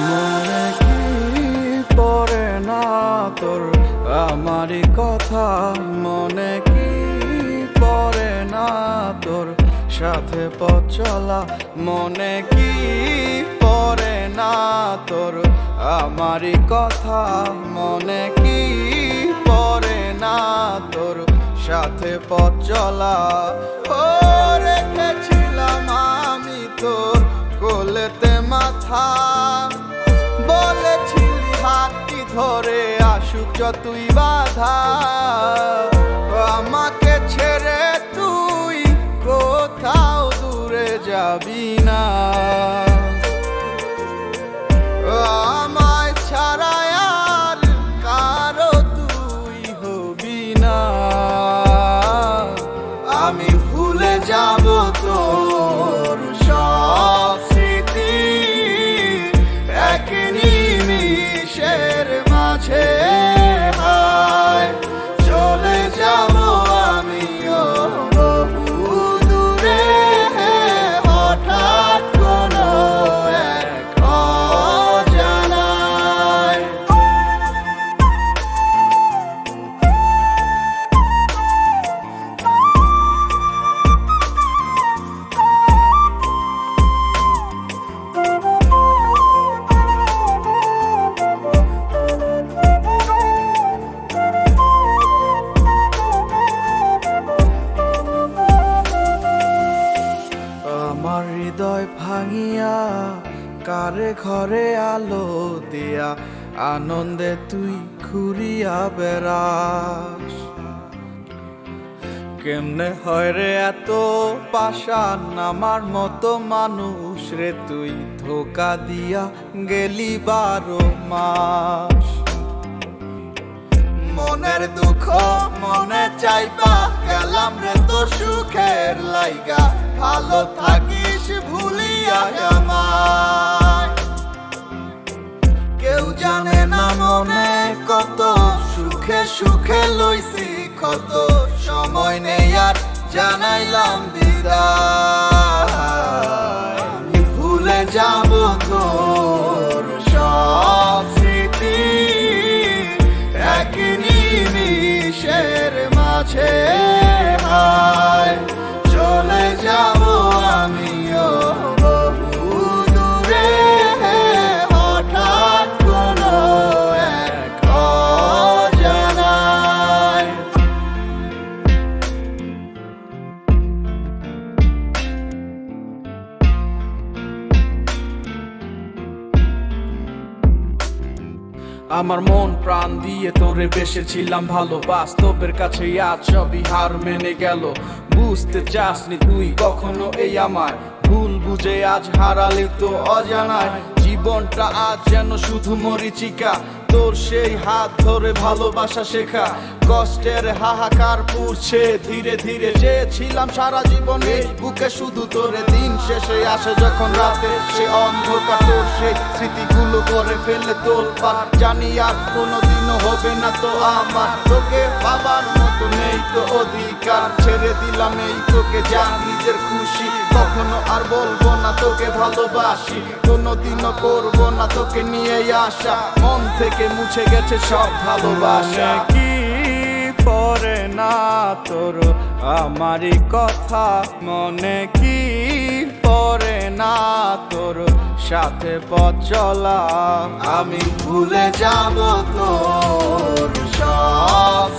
মনে কি পরে না তোর আমারই কথা মনে কি পরে না তোর সাথে পথ চলা মনে কি পরে না তোর আমারই কথা মনে কি পরে না তোর সাথে পথ চলা ও রেখেছিলাম আমি তোর কোলেতে মাথা ধরে আসুক যতই বাধা। ভাঙিয়া, কারে ঘরে আলো দিয়া, আনন্দে তুই ঘুরিয়া বেড়াস। কেমনে হয় রে এত পাশান আমার মতো মানুষ রে তুই ধোকা দিয়া গেলি বারো মাস। মনের দুঃখ মনে চাইবা, গেলাম রে তোর সুখের লাইগা, ভালো থাকিস কেউ জানে না মনে কত সুখে সুখে লইছি, কত সময় নেই আর জানাইলাম বিদায়। ভুলে যাব তোর আমার মন প্রাণ দিয়ে তোরে বেসেছিলাম ভালো বাস্তবের কাছে আজ সবই হার মেনে গেল। বুঝতে চাসনি তুই কখনো এই আমার ভুল বুঝে আজ হারালে তো অজানায়। জীবনটা আজ যেন শুধু মরিচিকা। তোর সেই হাত ধরে ভালোবাসা শেখা। কষ্টের হাহাকার পুড়ছে ধীরে ধীরে। চেয়েছিলাম সারা জীবনে বুকে শুধু তোরে। দিন শেষে আসে যখন রাতে সে অন্ধকার তোর সেই স্মৃতিগুলো করে ফেলে তোর পার। জানি আর কোনোদিনও হবে না তো আমার। তোকে বাবার মতো নেই তো অধিকার। ছেড়ে দিলাম এই তোকে যা নিজের খুশি। কখনো আর বলব না তোকে ভালোবাসি। কোনোদিনও করব না তোকে নিয়ে আসা মন থেকে মুছে গেছে সব ভালোবাসা। কি পরে না তোর? আমারই কথা মনে কি পরে না তোর? সাথে পথ চলা, আমি ভুলে যাব তোর সব